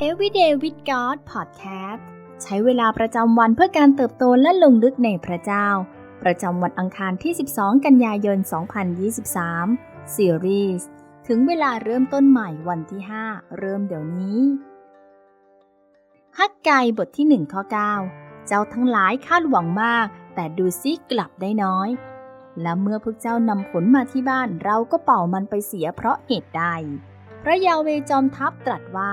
Everyday with God Podcast ใช้เวลาประจำวันเพื่อการเติบโตและลงลึกในพระเจ้า ประจำวันอังคารที่ 12 กันยายน 2023 ซีรีส์ถึงเวลาเริ่มต้นใหม่วันที่ 5 เริ่มเดี๋ยวนี้ ฮักไกบทที่ 1 ข้อ 9 เจ้าทั้งหลายคาดหวังมาก แต่ดูซิกลับได้น้อย และเมื่อพวกเจ้านำผลมาที่บ้านเราก็เป่ามันไปเสียเพราะเหตุใด พระยาเวจอมทัพตรัสว่า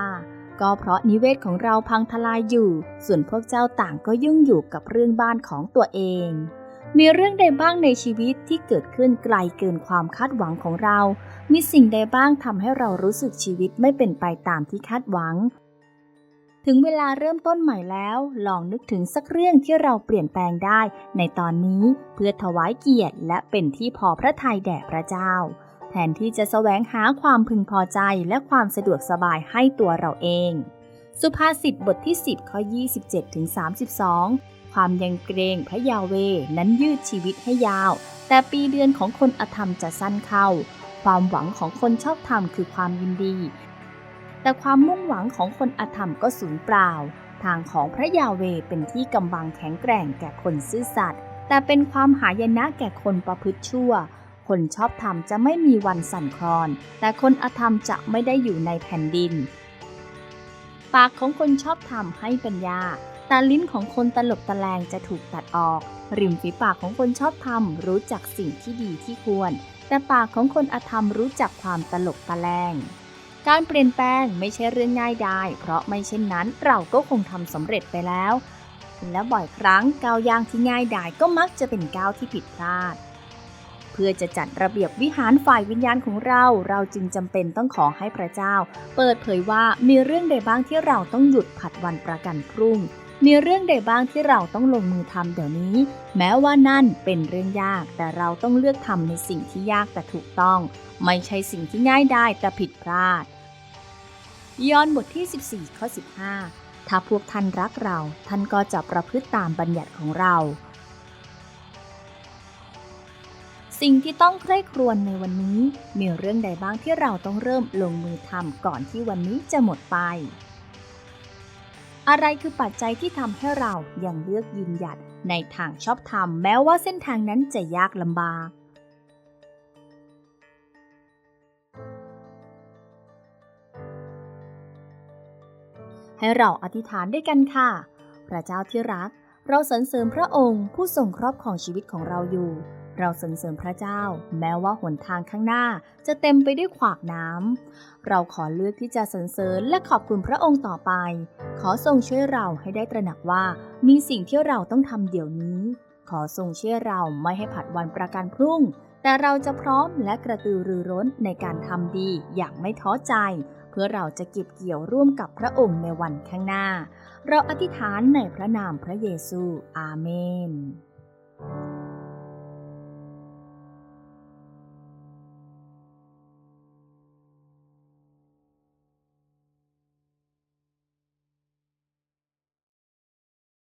ก็เพราะนิเวศของเราพังทลายอยู่ ส่วนพวกเจ้าต่างก็ยุ่งอยู่กับเรื่องบ้านของตัวเอง มีเรื่องใดบ้างในชีวิตที่เกิดขึ้นไกลเกินความคาดหวังของเรา มีสิ่งใดบ้างทำให้เรารู้สึกชีวิตไม่เป็นไปตามที่คาดหวัง ถึงเวลาเริ่มต้นใหม่แล้ว ลองนึกถึงสักเรื่องที่เราเปลี่ยนแปลงได้ ในตอนนี้เพื่อถวายเกียรติและเป็นที่พอพระทัยแด่พระเจ้า แทนที่จะแสวงหาความพึงพอใจและความสะดวกสบายให้ตัวเราเอง สุภาษิตบทที่ 10 ข้อ 27ถึง32 ความยังเกรงพระยาเวนั้นยืดชีวิตให้ยาว แต่ปีเดือนของคนอธรรมจะสั้นเข้า ความหวังของคนชอบธรรมคือความยินดี แต่ความมุ่งหวังของคนอธรรมก็สูญเปล่า ทางของพระยาเวเป็นที่กำบังแข็งแกร่งแก่คนซื่อสัตย์แต่เป็นความหายนะแก่คนประพฤติชั่ว คนชอบธรรมจะไม่มีวันสั่นคลอน แต่คนอธรรมจะไม่ได้อยู่ในแผ่นดิน ปากของคนชอบธรรมให้ปัญญา แต่ลิ้นของคนตลบตะแลงจะถูกตัดออก ริมฝีปากของคนชอบธรรมรู้จักสิ่งที่ดีที่ควร แต่ปากของคนอธรรมรู้จักความตลบตะแลงการเปลี่ยนแปลงไม่ใช่เรื่องง่ายได้เพราะไม่เช่นนั้นเราก็คงทำสำเร็จไปแล้ว และบ่อยครั้งก้าวย่างที่ง่ายได้ก็มักจะเป็นก้าวที่ผิดพลาด เพื่อจะจัดระเบียบวิหารฝ่ายวิญญาณของเรา เราจึงจำเป็นต้องขอให้พระเจ้า เปิดเผยว่ามีเรื่องใดบ้างที่เราต้องหยุดผัดวันประกันพรุ่ง มีเรื่องใดบ้างที่เราต้องลงมือทำเดี๋ยวนี้ แม้ว่านั่นเป็นเรื่องยาก แต่เราต้องเลือกทำในสิ่งที่ยากแต่ถูกต้อง ไม่ใช่สิ่งที่ง่ายได้แต่ผิดพลาดยอห์นบทที่ 14ข้อ15 ถ้าพวกท่านรักเรา ท่านก็จะประพฤติตามบัญญัติของเรา สิ่งที่ต้องใคร่ครวญในวันนี้ มีเรื่องใดบ้างที่เราต้องเริ่มลงมือทำก่อนที่วันนี้จะหมดไป อะไรคือปัจจัยที่ทำให้เรายังเลือกยืนหยัดในทางชอบธรรมแม้ว่าเส้นทางนั้นจะยากลำบากให้เราอธิษฐานด้วยกันค่ะ พระเจ้าที่รัก เราสรรเสริญพระองค์ผู้ทรงครอบครองชีวิตของเราอยู่ เราสรรเสริญพระเจ้า แม้ว่าหนทางข้างหน้าจะเต็มไปด้วยขวากน้ำเราขอเลือกที่จะสรรเสริญและขอบคุณพระองค์ต่อไป ขอทรงช่วยเราให้ได้ตระหนักว่ามีสิ่งที่เราต้องทำเดี๋ยวนี้ ขอทรงช่วยเราไม่ให้ผัดวันประกันพรุ่ง แต่เราจะพร้อมและกระตือรือร้นในการทำดีอย่างไม่ท้อใจ เพื่อเราจะเก็บเกี่ยวร่วมกับพระองค์ในวันข้างหน้า เราอธิษฐานในพระนามพระเยซู อาเมน